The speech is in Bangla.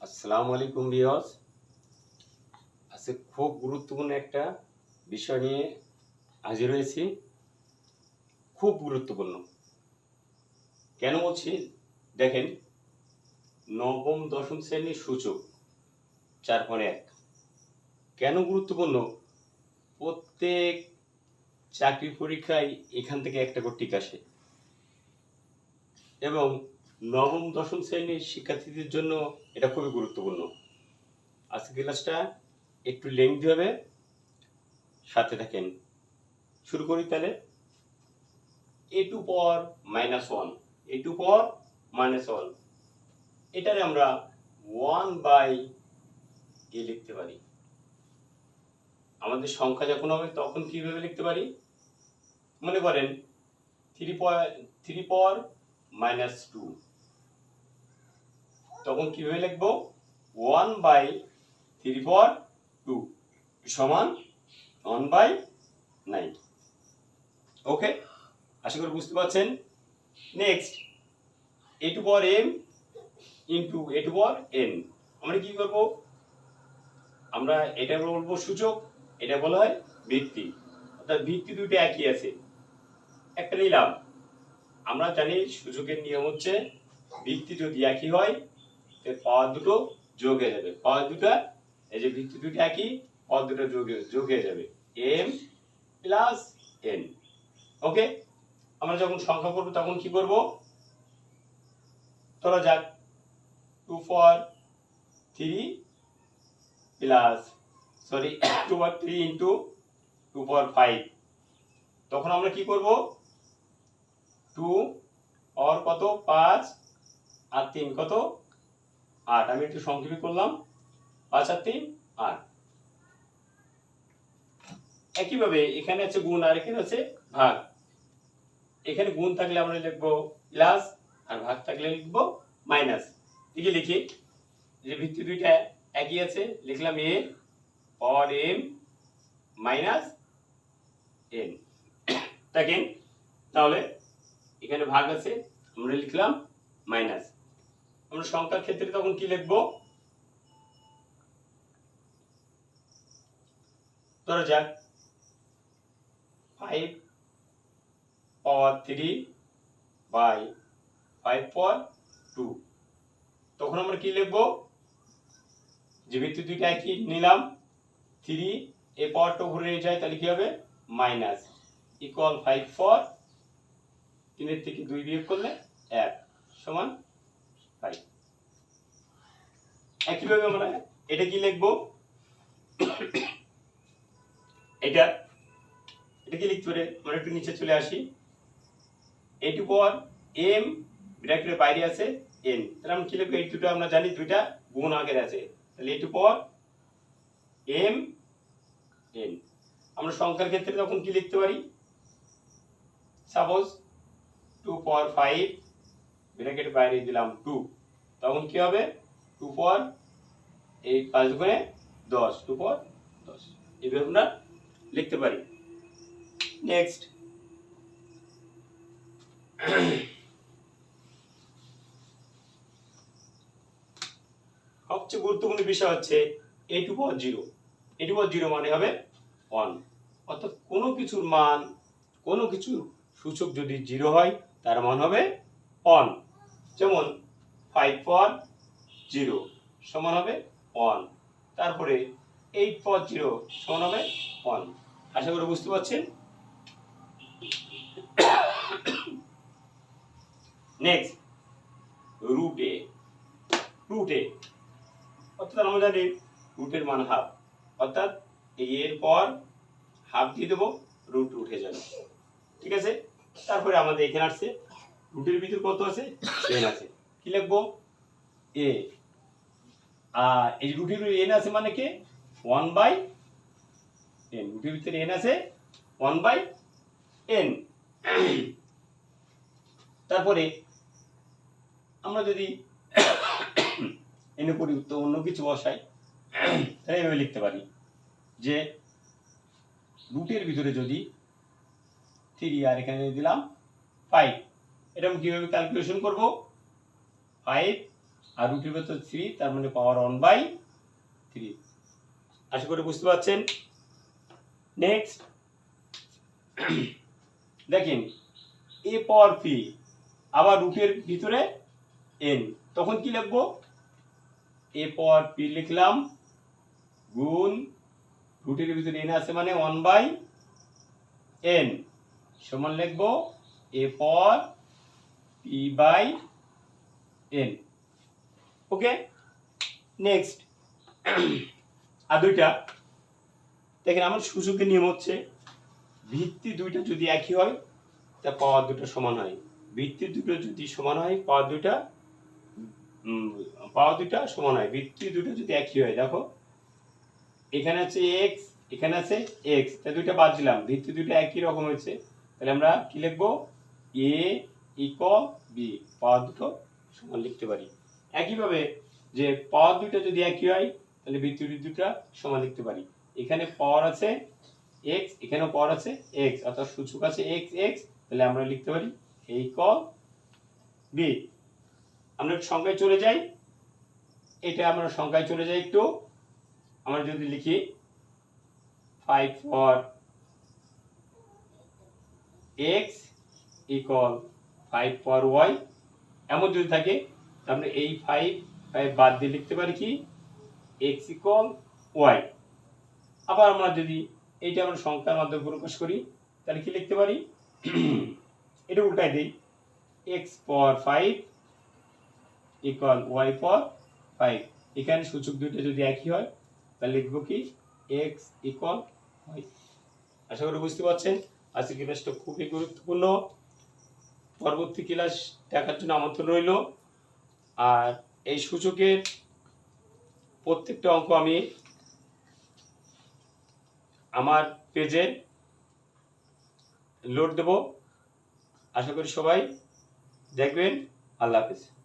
আসসালামু আলাইকুম বিয়স আজকে খুব গুরুত্বপূর্ণ একটা বিষয় নিয়ে হাজির হয়েছি। খুব গুরুত্বপূর্ণ। কেন বলছি? দেখেন, নবম, দশম শ্রেণির সূচক চার পয়েন্ট এক। কেন গুরুত্বপূর্ণ? প্রত্যেক চাকরি পরীক্ষায় এখান থেকে একটা করে টিক আসে। এবং নবম, দশম শ্রেণির শিক্ষার্থীদের জন্য এটা খুবই গুরুত্বপূর্ণ। আজকে ক্লাসটা একটু লেংদি হবে, সাথে থাকেন। শুরু করি তাহলে। A two power minus one A two power minus one এটারে আমরা ওয়ান বাই এ লিখতে পারি। আমাদের সংখ্যা যখন হবে তখন কীভাবে লিখতে পারি? মনে করেন three power three power minus two তখন কীভাবে লিখব? One by three power two সমান ওয়ান বাই নাইন। ওকে? আশা করি বুঝতে পারছেন। Next, A two power M into A two power N. আমরা কি করব? আমরা এটা বলব সূচক, এটা বলা হয় ভিত্তি। অর্থাৎ ভিত্তি দুইটা একই আছে। একটা নিলাম। আমরা জানি সূচকের নিয়ম হচ্ছে, ভিত্তি যদি একই হয় তো পাওয়ার দুটো যোগ হয়ে যাবে। পাওয়ার দুটো, এই যে ভিত্তি দুটো একই, পাওয়ার দুটো যোগ যোগ হয়ে যাবে। এম প্লাস এন ওকে আমরা যখন সংখ্যা করব, তখন কি করব? ধরা যাক two four three plus sorry two four three into two four five তখন আমরা কি করব? টু অর কত? পাঁচ আর তিন কত? আট। আমি একটু সংক্ষেপে করলাম। পাঁচ আর তিন, আট। একইভাবে এখানে আছে গুণ, আর এখানে আছে ভাগ। এখানে গুণ থাকলে আমরা লিখব প্লাস, আর ভাগ থাকলে লিখব মাইনাস। দিকে লিখি যে ভিত্তি দুইটা একই আছে, লিখলাম A or M, minus N. দেখেন, তাহলে এখানে ভাগ আছে, আমরা লিখলাম মাইনাস। আমরা সংখ্যার ক্ষেত্রে তখন কি লিখব? ধরা যাক। Five power three by five power two তখন আমরা কি লিখব? যে ভিত্তি দুইটা একই নিলাম থ্রি এ পাওয়ারটা ঘুরে নিয়ে যায়, তাহলে কি হবে? মাইনাস ইকুয়াল ফাইভ ফর তিনের থেকে দুই বিয়োগ করলে এক। সমান ফাইভ একইভাবে আমরা এটা কি লিখব? এটা এটা কি লিখতে পারে? আমরা একটু নিচে চলে আসি। এইটু পর এম ব্র্যাকেটের বাইরে আছে এন তাহলে আমরা কি লিখব? এই দুটো আমরা জানি, দুইটা গুণ আগের আছে। তাহলে এইটু পর এম এন আমরা সংখ্যার ক্ষেত্রে তখন কি লিখতে পারি? Suppose two power five bracket বাইরে দিলাম টু তখন কি হবে? টু পাওয়ার এই পাঁচ দুগুণে দশ টু পাওয়ার দশ। এইভাবে আমরা লিখতে পারি। নেক্সট সবচেয়ে গুরুত্বপূর্ণ বিষয় হচ্ছে A two power zero A two power zero মানে হবে ওয়ান অর্থাৎ কোনো কিছুর মান, কোনো কিছুর সূচক যদি জিরো হয়, তার মান হবে ওয়ান যেমন ফাইভ ফর জিরো সমান হবে ওয়ান তারপরে এইট ফর জিরো সমান হবে ওয়ান আশা করি বুঝতে পারছেন? নেক্সট রুট এ অর্থাৎ আমরা জানি রুটের মান হাফ অর্থাৎ এর পর হাফ দিয়ে দেবো রুট উঠে যাবে। ঠিক আছে? তারপরে আমাদের এখানে আসছে রুটের ভিতর কত আছে? এন আছে। কি লিখব? এ আর এই রুটের এন আছে মানে কি? ওয়ান বাই এন রুটের ভিতরে এন আছে ওয়ান বাই এন তারপরে আমরা যদি এনে পরিবর্তে অন্য কিছু বসাই, তাহলে এভাবে লিখতে পারি যে রুটের ভিতরে যদি থ্রি আর এখানে দিলাম ফাইভ এটা আমি কীভাবে ক্যালকুলেশন করব? ফাইভ আর রুটের ভেতর থ্রি তার মানে পাওয়ার ওয়ান বাই থ্রি আশা করি বুঝতে পারছেন? নেক্সট দেখেন এ পাওয়ার পি আবার রুটের ভিতরে এন তখন কি লিখব? এ পাওয়ার পি লিখলাম গুণ রুটের ভিতরে এন আছে মানে ওয়ান বাই এন সমান লিখব A power P by N okay next আর দুইটা। দেখেন, আমার সূচকের নিয়ম হচ্ছে ভিত্তি দুইটা যদি একই হয়, তা পাওয়ার দুটো সমান হয়। ভিত্তি দুটো যদি সমান হয়, পাওয়ার দুটা পাওয়ার দুইটা সমান হয়। ভিত্তি দুটো যদি একই হয়, দেখো। এখানে আছে এক্স এখানে আছে এক্স তা দুইটা বাদ দিলাম। ভিত্তি দুটো একই রকম হয়েছে। তাহলে আমরা কি লিখব? এ ইকল বি পাওয়ার দুটো সমান লিখতে পারি। একইভাবে যে পাওয়ার দুটো যদি একই হয়, তাহলে ভিত্তি দুটো সমান লিখতে পারি। এখানে পাওয়ার আছে এক্স এখানেও পাওয়ার আছে এক্স অর্থাৎ সূচক আছে এক্স এক্স তাহলে আমরা লিখতে পারি এই কল বি। আমরা একটু সংখ্যায় চলে যাই। এটা আমরা সংখ্যায় চলে যাই একটু। আমরা যদি লিখি five four X equal five four Y এমন যদি থাকে, তাহলে এই ফাইভ ফাইভ বাদ দিয়ে লিখতে পারি কি? এক্স ইকল ওয়াই আবার আমরা যদি এইটা আমরা সংখ্যার মাধ্যমে প্রকাশ করি, তাহলে কি লিখতে পারি? এটা উল্টাই দিই। এক্স পর ফাইভ ইকুয়াল ওয়াই পর ফাইভ এখানে সূচক দুইটা যদি একই হয়, তাহলে লিখব কি? এক্স ইকুয়াল ওয়াই আশা করি বুঝতে পারছেন? আজকের ক্লাসটা খুবই গুরুত্বপূর্ণ। পরবর্তী ক্লাস দেখার জন্য আমন্ত্রণ রইল। আর এই সূচকের প্রত্যেকটা অঙ্ক আমি আমার পেজে লোড দেব। আশা করি সবাই দেখবেন। আল্লাহ হাফেজ।